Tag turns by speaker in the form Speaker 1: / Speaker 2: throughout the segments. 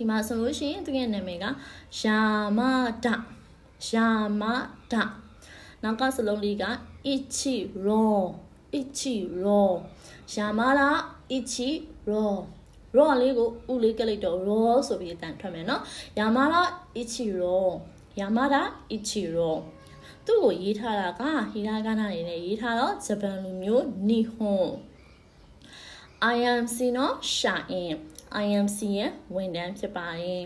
Speaker 1: ဒီမှာဆိုလို့ရှိရင်သူရဲ့နာမည်ကယာမဒယာမဒနောက်ကစလုံးလေးက ichiro ichiro ယာမဒ ichiro ရောလေးကိုဥလေးကလေးတော့ရောဆိုပြီးအတန်ထွက်မယ်နော်ယာမဒ ichiro ယာမဒ ichiro သူ့ကိုရေးထားတာကဟီရာဂနာနေနဲ့ရေးထားတော့ဂျပန်လူမျိုးနီဟွန် IMC နော်ရှာအင်း IMC ရဲ့ဝန်ထမ်းဖြစ်ပါတယ်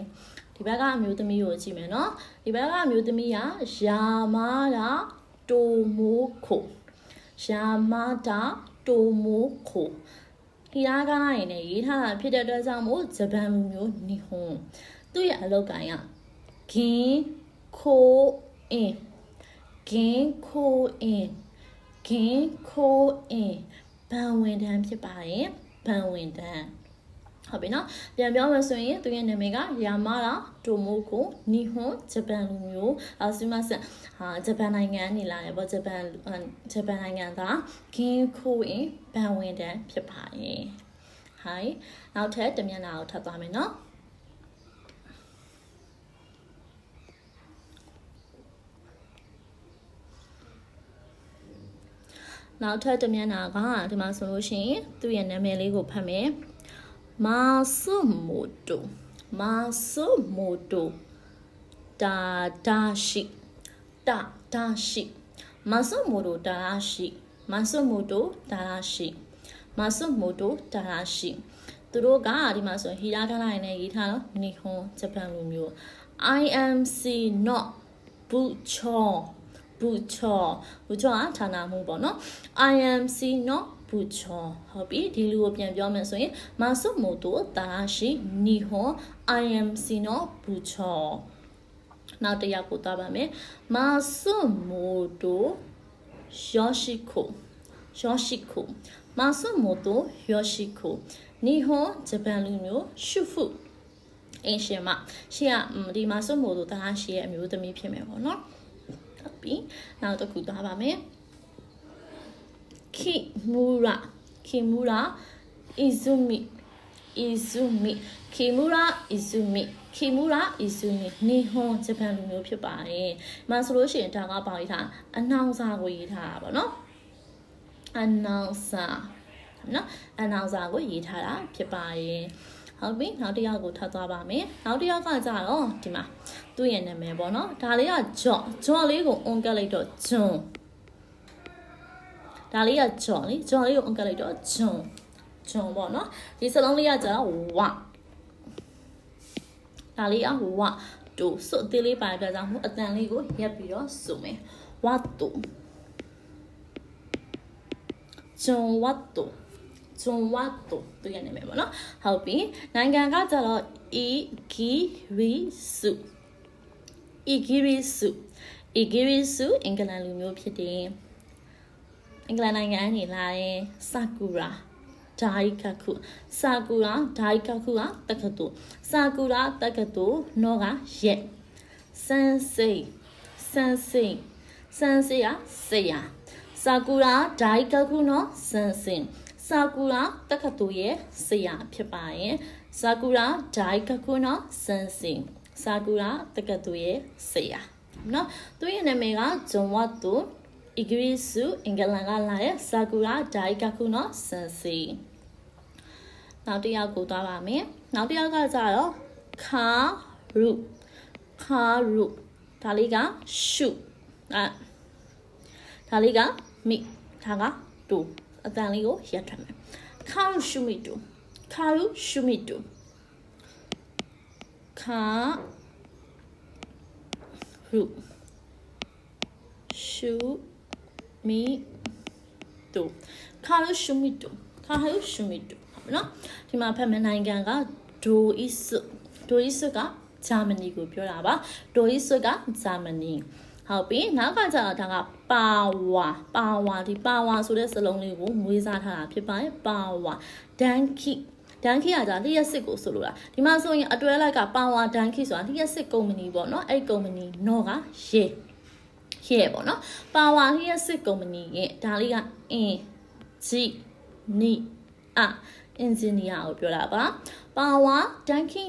Speaker 1: ဒီဘက်ကအမျိုးသမီးကိုကြည့်မယ်နော်ဒီဘက်ကအမျိုးသမီးကယာမာတာတိုမိုခိုယာမာတာတိုမိုခိုဒီရာကနာရင်လည်းရေးထားတာဖြစ်တဲ့အတွက်ကြောင့်မို့ဂျပန်လူမျိုးနီဟွန်သူ့ရဲ့အလုပ်ကိုင်ကဂင်းခိုအင်းဂင်းခိုအင်းဂင်းခိုအင်း ဘန်ဝန်ထမ်းဖြစ်ပါတယ်ဘန်ဝန်ထမ်းဟုတ်ပြီနော်ပြန်ပြောမယ်ဆိုရင်သူရဲ့နာမည်ကယာမာရာတိုမိုကိုနီဟွန်ဂျပန်လူမျိုးအဆီမဆန်ဟာဂျပန်နိုင်ငံနေလာတယ်ပေါ့ဂျပန်ဂျပန်နိုင်ငံသားဂင်းခိုအင်းဘန်ဝန်ထမ်းဖြစ်ပါတယ်ဟိုင်နောက်ထပ်တမျက်နှာကိုထပ်သွားမယ်နော် နောက်ထပ်တစ်မျက်နှာကဒီမှာဆိုလို့ရှိရင်သူ့ရဲ့နာမည်လေးကိုဖတ်မယ်မာဆုမိုတိုမာဆုမိုတိုတာဒါရှိတာဒါရှိမာဆုမိုတိုတာဒါရှိမာဆုမိုတိုတာဒါရှိမာဆုမိုတိုတာဒါရှိသူတို့ကဒီမှာဆိုဟီရာဂနာနဲ့ရေးထားတော့နီဟွန်ဂျပန်လူမျိုး IMC not ဘူချော ဘူချောဘူချောကဌာနမှုပေါ့နော် IMC not ဘူချောဟုတ်ပြီဒီလူကိုပြန်ပြောမယ်ဆိုရင်မာဆုမိုတိုတာရှိနီဟွန် IMC not ဘူချောနောက်တစ်ယောက်ကိုသွားပါမယ်မာဆုမိုတိုယောရှိကိုယောရှိကိုမာဆုမိုတိုယောရှိကိုနီဟွန်ဂျပန်လူမျိုးရှုဖုအင်ရှင်မရှေ့ကဒီမာဆုမိုတိုတာရှိရဲ့အမျိုးသမီးဖြစ်မယ်ပေါ့နော် ဟုတ်ပြီနောက်တစ်ခုသွားပါမယ်ခိမူရာခိမူရာအီဇူမီအီဇူမီခိမူရာအီဇူမီခိမူရာအီဇူမီနီဟွန်ဂျပန်လူမျိုးဖြစ်ပါတယ်။မဆိုလို့ရှိရင်ဒါကပေါရေးထားအနောင်စာကိုရေးထားတာပေါ့နော်။အနောင်စာနော်အနောင်စာကိုရေးထားတာဖြစ်ပါတယ်။ ဟုတ်ပြီနောက်တစ်ယောက်ကိုထပ်သွားပါမယ်နောက်တစ်ယောက်ကကြတော့ဒီမှာသူ့ရဲ့နာမည်ပေါ့နော်ဒါလေးကဂျော့ဂျော့လေးကိုအွန်ကက်လိုက်တော့ဂျွန်ဒါလေးကဂျွန်လေဂျွန်လေးကိုအွန်ကက်လိုက်တော့ဂျွန်ဂျွန်ပေါ့နော်ဒီစလုံးလေးကကြတော့ဝဒါလေးကဝတူစွတ်သေးလေးပါတဲ့အတွက်ကြောင့်မို့အတန်လေးကိုရက်ပြီးတော့စုမယ်ဝတူဂျွန်ဝတူ ဂျွန်ဝတူသူရနေမယ်ပေါ့နော်ဟုတ်ပြီနိုင်ငံကကြတော့ e girisu e girisu e girisu အင်္ဂလန်လူမျိုးဖြစ်တယ်အင်္ဂလန်နိုင်ငံကနေလာတဲ့ဆာကူရာဒိုင်ကခုဆာကူရာဒိုင်ကခုကတက္ကသိုလ်ဆာကူရာတက္ကသိုလ်နောကရက်စန်စိစန်စိစန်စိကဆေယာဆာကူရာဒိုင်ကခုနော်စန်စင် ဆာကူရာတက္ကသိုလ်ရဲ့ဆရာဖြစ်ပါတယ်။ဆာကူရာဒိုင်ကကုနာဆန်စင်ဆာကူရာတက္ကသိုလ်ရဲ့ဆရာနော်သူရဲ့နာမည်ကဂျွန်ဝတ်တူအီဂရီဆူအင်္ဂလန်ကလာတဲ့ဆာကူရာဒိုင်ကကုနာဆန်စင်နောက်တစ်ယောက်ကိုသွားပါမယ်။နောက်တစ်ယောက်ကကြတော့ခါရုခါရုဒါလေးကရှုအဲဒါလေးကမိဒါကတူ အတန်လေးကိုရက်ထွက်မယ်ခါရုရှုမိတူခါရုရှုမိတူခါရုရှုမီတူခါလို့ရှုမီတူခါလို့ရှုမီတူဟုတ်နော်ဒီမှာဖက်မနိုင်ငံကဒိုအစ်ဒိုအစ်ကဂျာမနီကိုပြောတာပါဒိုအစ်ကဂျာမနီ ဟုတ်ပြီနောက်ကကျတော့ဒါကပါဝါပါဝါဒီပါဝါဆိုတဲ့စလုံးလေးကိုမွေးစားထားတာဖြစ်ပါတယ်ပါဝါဒန်ခိဒန်ခိကကြာလျှက်စစ်ကိုဆိုလိုတာဒီမှာဆိုရင်အတွဲလိုက်ကပါဝါဒန်ခိဆိုတာလျှက်စစ်ကုမ္ပဏီပေါ့နော်အဲ့ကုမ္ပဏီနော်ကရေရဲ့ပေါ့နော်ပါဝါလျှက်စစ်ကုမ္ပဏီရဲ့ဒါလေးကအင်ဂျီနီအအင်ဂျင်နီယာကိုပြောတာပါပါဝါဒန်ခိ